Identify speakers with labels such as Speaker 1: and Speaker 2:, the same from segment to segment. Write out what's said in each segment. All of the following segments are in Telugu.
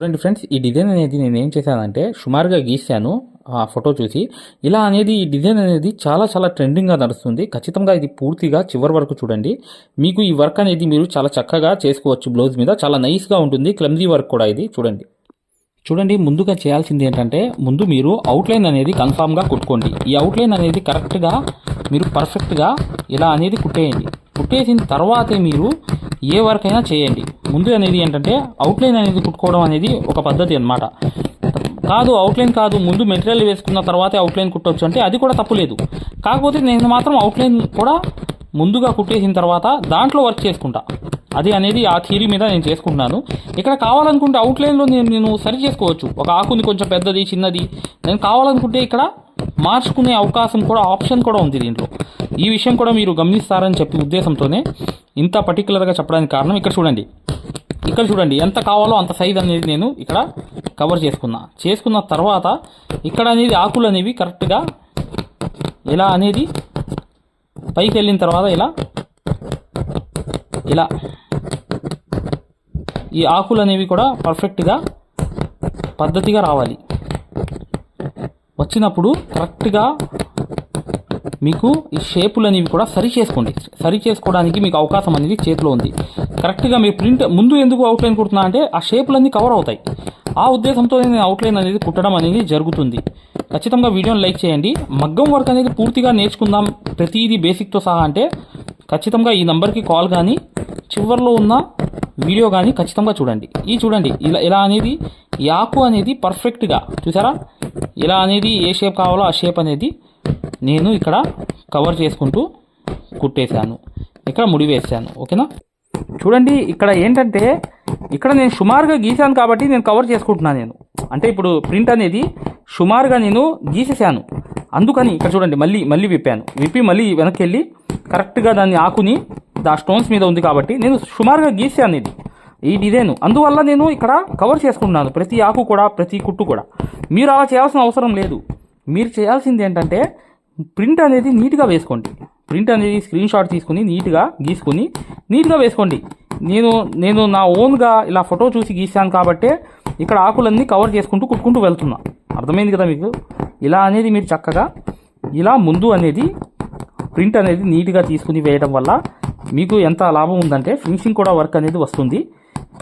Speaker 1: చూడండి ఫ్రెండ్స్ ఈ డిజైన్ అనేది నేను ఏం చేశానంటే సుమారుగా గీశాను ఆ ఫోటో చూసి. ఇలా అనేది ఈ డిజైన్ అనేది చాలా చాలా ట్రెండింగ్గా నడుస్తుంది. ఖచ్చితంగా ఇది పూర్తిగా చివరి వరకు చూడండి. మీకు ఈ వర్క్ అనేది మీరు చాలా చక్కగా చేసుకోవచ్చు బ్లౌజ్ మీద. చాలా నైస్గా ఉంటుంది క్లమ్జీ వర్క్ కూడా ఇది. చూడండి. చూడండి ముందుగా చేయాల్సింది ఏంటంటే ముందు మీరు అవుట్లైన్ అనేది కన్ఫామ్గా కుట్టుకోండి. ఈ అవుట్లైన్ అనేది కరెక్ట్గా మీరు పర్ఫెక్ట్గా ఇలా అనేది కుట్టేయండి. కుట్టేసిన తర్వాతే మీరు ఏ వర్క్ అయినా చేయండి. ముందు అనేది ఏంటంటే అవుట్లైన్ అనేది కుట్టుకోవడం అనేది ఒక పద్ధతి అన్నమాట. కాదు అవుట్లైన్ కాదు ముందు మెటీరియల్ వేసుకున్న తర్వాతే అవుట్లైన్ కుట్టవచ్చు అంటే అది కూడా తప్పులేదు కాకపోతే నేను మాత్రం అవుట్లైన్ కూడా ముందుగా కుట్టేసిన తర్వాత దాంట్లో వర్క్ చేసుకుంటా. అది అనేది ఆ థీరీ మీద నేను చేసుకుంటున్నాను. ఇక్కడ కావాలనుకుంటే అవుట్లైన్లో నేను నేను సరి చేసుకోవచ్చు. ఒక ఆకుని కొంచెం పెద్దది చిన్నది. నేను కావాలనుకుంటే ఇక్కడ మార్చుకునే అవకాశం కూడా ఆప్షన్ కూడా ఉంది దీంట్లో. ఈ విషయం కూడా మీరు గమనిస్తారని చెప్పి ఉద్దేశంతోనే ఇంత పర్టికులర్గా చెప్పడానికి కారణం ఇక్కడ చూడండి. ఇక్కడ చూడండి ఎంత కావాలో అంత సైజ్ అనేది నేను ఇక్కడ కవర్ చేసుకున్నా. చేసుకున్న తర్వాత ఇక్కడ అనేది ఆకులు అనేవి కరెక్ట్గా ఇలా అనేది పైకి వెళ్ళిన తర్వాత ఇలా ఇలా ఈ ఆకులు అనేవి కూడా పర్ఫెక్ట్గా పద్ధతిగా రావాలి. వచ్చినప్పుడు కరెక్ట్గా మీకు ఈ షేపులు అనేవి కూడా సరి చేసుకోండి. సరి చేసుకోవడానికి మీకు అవకాశం అనేది చేతిలో ఉంది. కరెక్ట్గా మీ ప్రింట్ ముందు ఎందుకు అవుట్లైన్ కుడుతున్నా అంటే ఆ షేపులన్నీ కవర్ అవుతాయి. ఆ ఉద్దేశంతో నేను అవుట్లైన్ అనేది కుట్టడం అనేది జరుగుతుంది. ఖచ్చితంగా వీడియోని లైక్ చేయండి. మగ్గం వర్క్ అనేది పూర్తిగా నేర్చుకుందాం ప్రతిదీ బేసిక్తో సహా అంటే ఖచ్చితంగా ఈ నంబర్కి కాల్ కానీ చివరిలో ఉన్న వీడియో కానీ ఖచ్చితంగా చూడండి. ఈ చూడండి ఇలా ఇలా అనేది ఈ ఆకు అనేది పర్ఫెక్ట్గా చూసారా? ఇలా అనేది ఏ షేప్ కావాలో ఆ షేప్ అనేది నేను ఇక్కడ కవర్ చేసుకుంటూ కుట్టేశాను. ఇక్కడ ముడి వేసాను ఓకేనా? చూడండి ఇక్కడ ఏంటంటే ఇక్కడ నేను సుమారుగా గీసాను కాబట్టి నేను కవర్ చేసుకుంటున్నాను నేను. అంటే ఇప్పుడు ప్రింట్ అనేది సుమారుగా నేను గీసేసాను అందుకని ఇక్కడ చూడండి మళ్ళీ మళ్ళీ విప్పాను. విప్పి మళ్ళీ వెనక్కి వెళ్ళి కరెక్ట్గా దాన్ని ఆకుని ఆ స్టోన్స్ మీద ఉంది కాబట్టి నేను సుమారుగా గీసాను ఇది. ఇది ఇదేను అందువల్ల నేను ఇక్కడ కవర్ చేసుకుంటున్నాను. ప్రతి ఆకు కూడా ప్రతి కుట్టు కూడా. మీరు అలా చేయాల్సిన అవసరం లేదు. మీరు చేయాల్సింది ఏంటంటే ప్రింట్ అనేది నీట్గా వేసుకోండి. ప్రింట్ అనేది స్క్రీన్ షాట్ తీసుకుని నీట్గా గీసుకుని నీట్గా వేసుకోండి. నేను నేను నా ఓన్గా ఇలా ఫోటో చూసి గీసాను కాబట్టే ఇక్కడ ఆకులన్నీ కవర్ చేసుకుంటూ కుట్టుకుంటూ వెళ్తున్నా. అర్థమైంది కదా మీకు? ఇలా అనేది మీరు చక్కగా ఇలా ముందు అనేది ప్రింట్ అనేది నీట్గా తీసుకుని వేయడం వల్ల మీకు ఎంత లాభం ఉందంటే ఫినిషింగ్ కూడా వర్క్ అనేది వస్తుంది.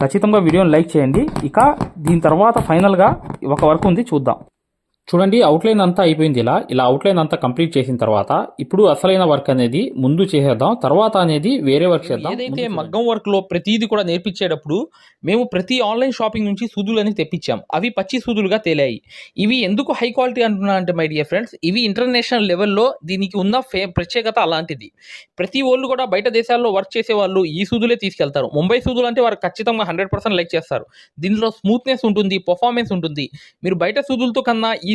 Speaker 1: ఖచ్చితంగా వీడియోని లైక్ చేయండి. ఇక దీని తర్వాత ఫైనల్గా ఒక వర్క్ ఉంది చూద్దాం. చూడండి అవుట్లైన్ అంతా అయిపోయింది ఇలా. ఇలా అవుట్లైన్ అంతా కంప్లీట్ చేసిన తర్వాత ఇప్పుడు అసలైన వర్క్ అనేది ముందు చేసేద్దాం తర్వాత అనేది వేరే వర్క్ చేద్దాం
Speaker 2: ఏదైతే మగ్గం వర్క్లో ప్రతిదీ కూడా నేర్పించేటప్పుడు మేము ప్రతి ఆన్లైన్ షాపింగ్ నుంచి సూదులని తెప్పించాం. అవి పచ్చి సూదులుగా తేలాయి. ఇవి ఎందుకు హై క్వాలిటీ అంటున్నా అంటే మై డియర్ ఫ్రెండ్స్ ఇవి ఇంటర్నేషనల్ లెవెల్లో దీనికి ఉన్న ఫే ప్రత్యేకత అలాంటిది. ప్రతి వాళ్ళు కూడా బయట దేశాల్లో వర్క్ చేసే వాళ్ళు ఈ సూదులే తీసుకెళ్తారు. ముంబై సూదులు అంటే వారు ఖచ్చితంగా హండ్రెడ్ పర్సెంట్ లైక్ చేస్తారు. దీనిలో స్మూత్నెస్ ఉంటుంది పర్ఫార్మెన్స్ ఉంటుంది. మీరు బయట సూదులతో కన్నా ఈ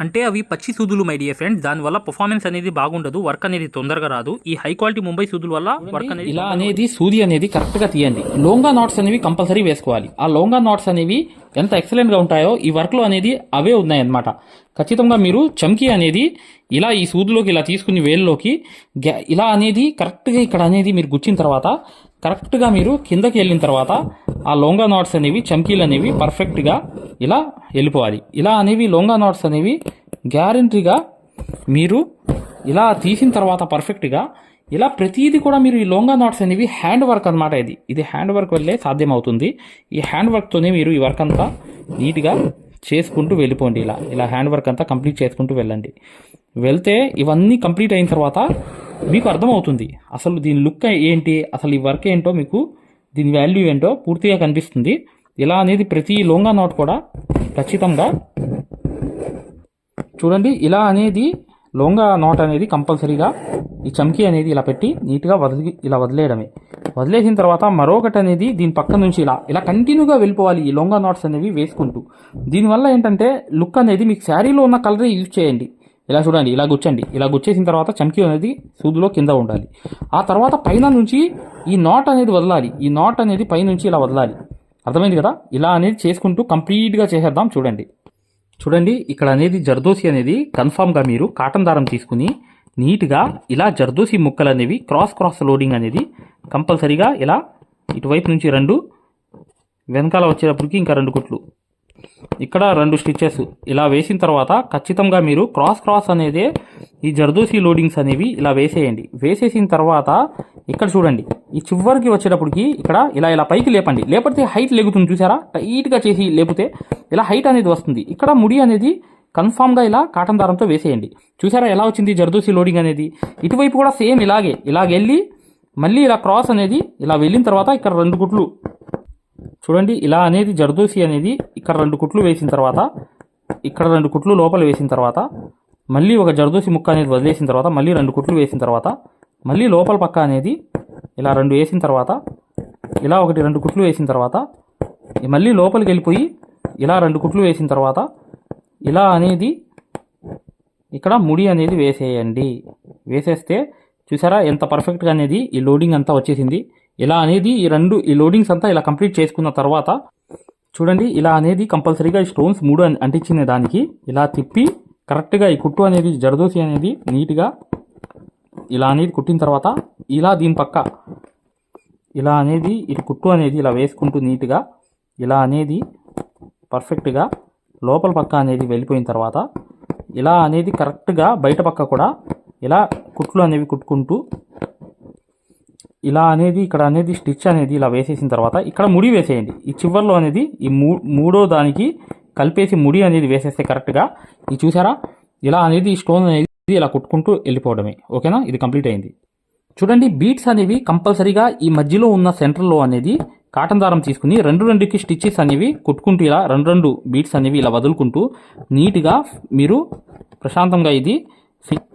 Speaker 1: అంటే అవి పచ్చి సూదులు మై డియర్ ఫ్రెండ్స్ దానివల్ల పర్ఫార్మెన్స్ అనేది బాగుండదు వర్క్ అనేది తొందరగా రాదు. ఈ హై క్వాలిటీ ముంబై సూదుల వల్ల వర్క్ అనేది ఇలా అనేది సూది అనేది కరెక్ట్గా తీయండి. లోంగా నాట్స్ అనేవి కంపల్సరీ వేసుకోవాలి. ఆ లోంగా నాట్స్ అనేవి ఎంత ఎక్సలెంట్గా ఉంటాయో ఈ వర్క్లో అనేది అవే ఉన్నాయన్నమాట. ఖచ్చితంగా మీరు చమ్కీ అనేది ఇలా ఈ సూదిలోకి ఇలా తీసుకుని వేల్లోకి గ్యా- ఇలా అనేది కరెక్ట్గా ఇక్కడ అనేది మీరు గుచ్చిన తర్వాత కరెక్ట్గా మీరు కిందకి వెళ్ళిన తర్వాత ఆ లోంగా నాట్స్ అనేవి చమ్కీలు అనేవి పర్ఫెక్ట్గా ఇలా వెళ్ళిపోవాలి. ఇలా అనేవి లోంగా నాట్స్ అనేవి గ్యారంటీగా మీరు ఇలా తీసిన తర్వాత పర్ఫెక్ట్గా ఇలా ప్రతిదీ కూడా మీరు ఈ లోంగా నాట్స్ అనేవి హ్యాండ్ వర్క్ అనమాట ఇది. ఇది హ్యాండ్ వర్క్ వల్లే సాధ్యమవుతుంది. ఈ హ్యాండ్ వర్క్తోనే మీరు ఈ వర్క్ అంతా నీట్గా చేసుకుంటూ వెళ్ళిపోండి ఇలా. ఇలా హ్యాండ్ వర్క్ అంతా కంప్లీట్ చేసుకుంటూ వెళ్ళండి. వెళ్తే ఇవన్నీ కంప్లీట్ అయిన తర్వాత మీకు అర్థమవుతుంది. అసలు దీని లుక్ ఏంటి? అసలు ఈ వర్క్ ఏంటో మీకు దీని వాల్యూ ఏంటో పూర్తిగా కనిపిస్తుంది. ఇలా అనేది ప్రతి లోంగా నాట్ కూడా ఖచ్చితంగా చూడండి ఇలా అనేది లోంగా నాట్ అనేది కంపల్సరీగా ఈ చమ్కీ అనేది ఇలా పెట్టి నీట్గా వదిలి ఇలా వదిలేయడమే. వదిలేసిన తర్వాత మరొకటి అనేది దీని పక్క నుంచి ఇలా ఇలా కంటిన్యూగా వెళ్ళిపోవాలి ఈ లోంగా నాట్స్ అనేవి వేసుకుంటూ. దీనివల్ల ఏంటంటే లుక్ అనేది మీకు శారీలో ఉన్న కలరే యూజ్ చేయండి. ఇలా చూడండి ఇలా గుచ్చండి. ఇలా గుచ్చేసిన తర్వాత చమ్కీ అనేది సూదులో కింద ఉండాలి. ఆ తర్వాత పైన నుంచి ఈ నాట్ అనేది వదలాలి. ఈ నాట్ అనేది పైనుంచి ఇలా వదలాలి. అర్థమైంది కదా? ఇలా అనేది చేసుకుంటూ కంప్లీట్గా చేసేద్దాం చూడండి. చూడండి ఇక్కడ అనేది జర్దోసి అనేది కన్ఫామ్గా మీరు కాటన్ దారం తీసుకుని నీట్గా ఇలా జర్దోసి ముక్కలు అనేవి క్రాస్ క్రాస్ లోడింగ్ అనేది కంపల్సరీగా ఇలా ఇటువైపు నుంచి రెండు వెనకాల వచ్చేటప్పటికి ఇంకా రెండు కుట్లు. ఇక్కడ రెండు స్టిచ్చెస్. ఇలా వేసిన తర్వాత ఖచ్చితంగా మీరు క్రాస్ క్రాస్ అనేది ఈ జర్దోసి లోడింగ్స్ అనేవి ఇలా వేసేయండి. వేసేసిన తర్వాత ఇక్కడ చూడండి. ఈ చివరికి వచ్చేటప్పటికి ఇక్కడ ఇలా ఇలా పైకి లేపండి. లేకపోతే హైట్ లేగుతుంది చూసారా? టైట్గా చేసి లేపితే ఇలా హైట్ అనేది వస్తుంది. ఇక్కడ ముడి అనేది కన్ఫామ్గా ఇలా కాటన్ దారంతో వేసేయండి. చూసారా ఎలా వచ్చింది జర్దోసి లోడింగ్ అనేది? ఇటువైపు కూడా సేమ్ ఇలాగే. ఇలాగెళ్ళి మళ్ళీ ఇలా క్రాస్ అనేది ఇలా వెళ్ళిన తర్వాత ఇక్కడ రెండు గుట్లు చూడండి ఇలా అనేది జర్దోసి అనేది ఇక్కడ రెండు కుట్లు వేసిన తర్వాత ఇక్కడ రెండు కుట్లు లోపల వేసిన తర్వాత మళ్ళీ ఒక జర్దోసి ముక్క అనేది వదిలేసిన తర్వాత మళ్ళీ రెండు కుట్లు వేసిన తర్వాత మళ్ళీ లోపల పక్క అనేది ఇలా రెండు వేసిన తర్వాత ఇలా ఒకటి రెండు కుట్లు వేసిన తర్వాత మళ్ళీ లోపలికి వెళ్ళిపోయి ఇలా రెండు కుట్లు వేసిన తర్వాత ఇలా అనేది ఇక్కడ ముడి అనేది వేసేయండి. వేసేస్తే చూసారా ఎంత పర్ఫెక్ట్గా అనేది ఈ లోడింగ్ అంతా వచ్చేసింది. ఇలా అనేది ఈ రెండు ఈ లోడింగ్స్ అంతా ఇలా కంప్లీట్ చేసుకున్న తర్వాత చూడండి ఇలా అనేది కంపల్సరీగా ఈ స్టోన్స్ మూడు అన్- అంటించిన దానికి ఇలా తిప్పి కరెక్ట్గా ఈ కుట్టు అనేది జరదోసి అనేది నీట్గా ఇలా అనేది కుట్టిన తర్వాత ఇలా దీని పక్క ఇలా అనేది ఇటు కుట్టు అనేది ఇలా వేసుకుంటూ నీట్గా ఇలా అనేది పర్ఫెక్ట్గా లోపల పక్క అనేది వెళ్ళిపోయిన తర్వాత ఇలా అనేది కరెక్ట్గా బయట పక్క కూడా ఇలా కుట్లు అనేవి కుట్టుకుంటూ ఇలా అనేది ఇక్కడ అనేది స్టిచ్ అనేది ఇలా వేసేసిన తర్వాత ఇక్కడ ముడి వేసేయండి. ఈ చివర్లో అనేది ఈ మూ మూడో దానికి కలిపేసి ముడి అనేది వేసేస్తే కరెక్ట్గా. ఇది చూసారా? ఇలా అనేది స్టోన్ అనేది ఇలా కుట్టుకుంటూ వెళ్ళిపోవడమే. ఓకేనా? ఇది కంప్లీట్ అయింది. చూడండి బీట్స్ అనేవి కంపల్సరీగా ఈ మధ్యలో ఉన్న సెంటర్లో అనేది కాటన్ దారం తీసుకుని రెండు రెండుకి స్టిచ్చెస్ అనేవి కుట్టుకుంటూ ఇలా రెండు రెండు బీట్స్ అనేవి ఇలా వదులుకుంటూ నీట్గా మీరు ప్రశాంతంగా ఇది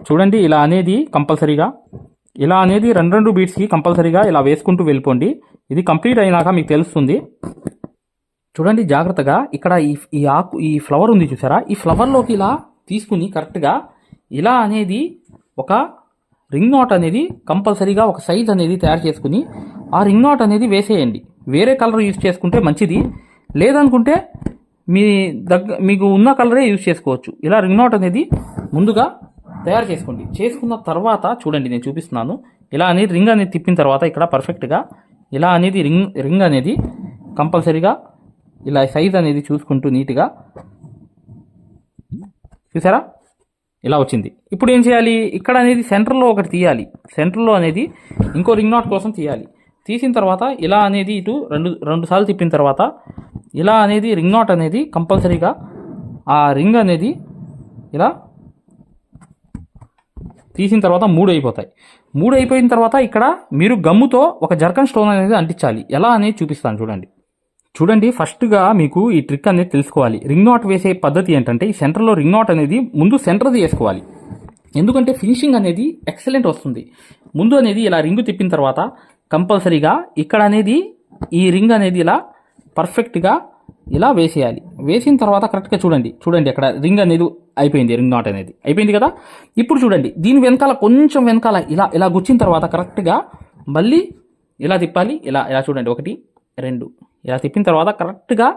Speaker 1: చూడండి ఇలా అనేది కంపల్సరీగా ఇలా అనేది రెండు రెండు బీట్స్కి కంపల్సరీగా ఇలా వేసుకుంటూ వెళ్ళిపోండి. ఇది కంప్లీట్ అయినాక మీకు తెలుస్తుంది. చూడండి జాగ్రత్తగా. ఇక్కడ ఈ ఈ ఆకు ఈ ఫ్లవర్ ఉంది చూసారా? ఈ ఫ్లవర్లోకి ఇలా తీసుకుని కరెక్ట్గా ఇలా అనేది ఒక రింగ్ నాట్ అనేది కంపల్సరీగా ఒక సైజ్ అనేది తయారు చేసుకుని ఆ రింగ్ నాట్ అనేది వేసేయండి. వేరే కలర్ యూజ్ చేసుకుంటే మంచిది. లేదనుకుంటే మీ దగ్గర మీకు ఉన్న కలరే యూజ్ చేసుకోవచ్చు. ఇలా రింగ్ నాట్ అనేది ముందుగా తయారు చేసుకోండి. చేసుకున్న తర్వాత చూడండి నేను చూపిస్తున్నాను. ఇలా అనేది రింగ్ అనేది తిప్పిన తర్వాత ఇక్కడ పర్ఫెక్ట్గా ఇలా అనేది రింగ్ రింగ్ అనేది కంపల్సరీగా ఇలా సైజ్ అనేది చూసుకుంటూ నీట్గా చూసారా? ఇలా వచ్చింది. ఇప్పుడు ఏం చేయాలి? ఇక్కడ అనేది సెంటర్లో ఒకటి తీయాలి. సెంటర్లో అనేది ఇంకో రింగ్ నాట్ కోసం తీయాలి. తీసిన తర్వాత ఇలా అనేది ఇటు రెండు రెండు సార్లు తిప్పిన తర్వాత ఇలా అనేది రింగ్ నాట్ అనేది కంపల్సరీగా ఆ రింగ్ అనేది ఇలా తీసిన తర్వాత మూడు అయిపోతాయి మూడు అయిపోయిన తర్వాత ఇక్కడ మీరు గమ్ముతో ఒక జర్కన్ స్టోన్ అనేది అంటించాలి. ఎలా అనేది చూపిస్తాను చూడండి. చూడండి ఫస్ట్గా మీకు ఈ ట్రిక్ అనేది తెలుసుకోవాలి. రింగ్ నాట్ వేసే పద్ధతి ఏంటంటే ఈ సెంటర్లో రింగ్ నాట్ అనేది ముందు సెంటర్ది వేసుకోవాలి. ఎందుకంటే ఫినిషింగ్ అనేది ఎక్సలెంట్ వస్తుంది. ముందు అనేది ఇలా రింగు తిప్పిన తర్వాత కంపల్సరీగా ఇక్కడ అనేది ఈ రింగ్ అనేది ఇలా పర్ఫెక్ట్గా ఇలా వేసేయాలి. వేసిన తర్వాత కరెక్ట్గా చూడండి. చూడండి అక్కడ రింగ్ అనేది అయిపోయింది రింగ్ నాట్ అనేది. అయిపోయింది కదా? ఇప్పుడు చూడండి దీని వెనకాల కొంచెం వెనకాల ఇలా ఇలా గుచ్చిన తర్వాత కరెక్ట్గా మళ్ళీ ఇలా తిప్పాలి ఇలా ఇలా చూడండి ఒకటి రెండు ఇలా తిప్పిన తర్వాత కరెక్ట్గా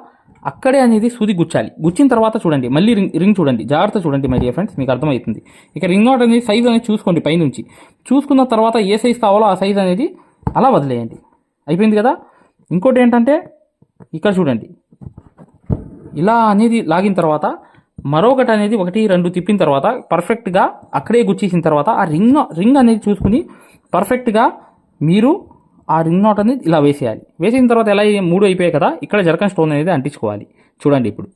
Speaker 1: అక్కడే అనేది సూది గుచ్చాలి. గుచ్చిన తర్వాత చూడండి మళ్ళీ రింగ్ రింగ్ చూడండి జాగ్రత్త చూడండి మై డియర్ ఫ్రెండ్స్ మీకు అర్థమవుతుంది. ఇక రింగ్ నాట్ అనేది సైజ్ అనేది చూసుకోండి పైనుంచి. చూసుకున్న తర్వాత ఏ సైజ్ కావాలో ఆ సైజ్ అనేది అలా వదిలేయండి. అయిపోయింది కదా? ఇంకోటి ఏంటంటే ఇక్కడ చూడండి ఇలా అనేది లాగిన తర్వాత మరొకటి అనేది ఒకటి రెండు తిప్పిన తర్వాత పర్ఫెక్ట్గా అక్కడే గుచ్చేసిన తర్వాత ఆ రింగ్ రింగ్ అనేది చూసుకుని పర్ఫెక్ట్గా మీరు ఆ రింగ్ నాట్ అనేది ఇలా వేసేయాలి. వేసిన తర్వాత ఎలా మూడు అయిపోయాయి కదా ఇక్కడ జర్కన్ స్టోన్ అనేది అంటించుకోవాలి. చూడండి ఇప్పుడు.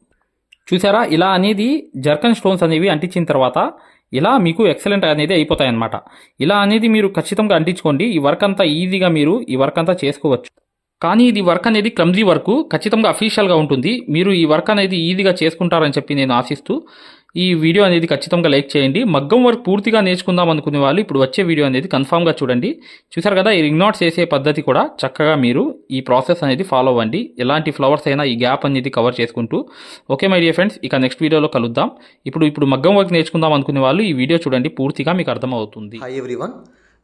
Speaker 1: చూసారా? ఇలా అనేది జర్కన్ స్టోన్స్ అనేవి అంటించిన తర్వాత ఇలా మీకు ఎక్సలెంట్ అనేది అయిపోతాయి అన్నమాట ఇలా అనేది మీరు ఖచ్చితంగా అంటించుకోండి. ఈ వర్క్ అంతా ఈజీగా మీరు ఈ వర్క్ అంతా చేసుకోవచ్చు. కానీ ఇది వర్క్ అనేది క్లమ్జీ వర్క్ ఖచ్చితంగా అఫీషియల్గా ఉంటుంది. మీరు ఈ వర్క్ అనేది ఈజీగా చేసుకుంటారని చెప్పి నేను ఆశిస్తూ ఈ వీడియో అనేది ఖచ్చితంగా లైక్ చేయండి. మగ్గం వర్క్ పూర్తిగా నేర్చుకుందాం అనుకునే వాళ్ళు ఇప్పుడు వచ్చే వీడియో అనేది కన్ఫామ్గా చూడండి. చూసారు కదా ఈ రింగ్ నాట్స్ పద్ధతి కూడా చక్కగా మీరు ఈ ప్రాసెస్ అనేది ఫాలో అవ్వండి. ఎలాంటి ఫ్లవర్స్ అయినా ఈ గ్యాప్ అనేది కవర్ చేసుకుంటూ. ఓకే మై డియర్ ఫ్రెండ్స్ ఇక నెక్స్ట్ వీడియోలో కలుద్దాం. ఇప్పుడు ఇప్పుడు మగ్గం వర్క్ నేర్చుకుందాం అనుకునే వాళ్ళు ఈ వీడియో చూడండి పూర్తిగా మీకు అర్థమవుతుంది.
Speaker 3: Hi everyone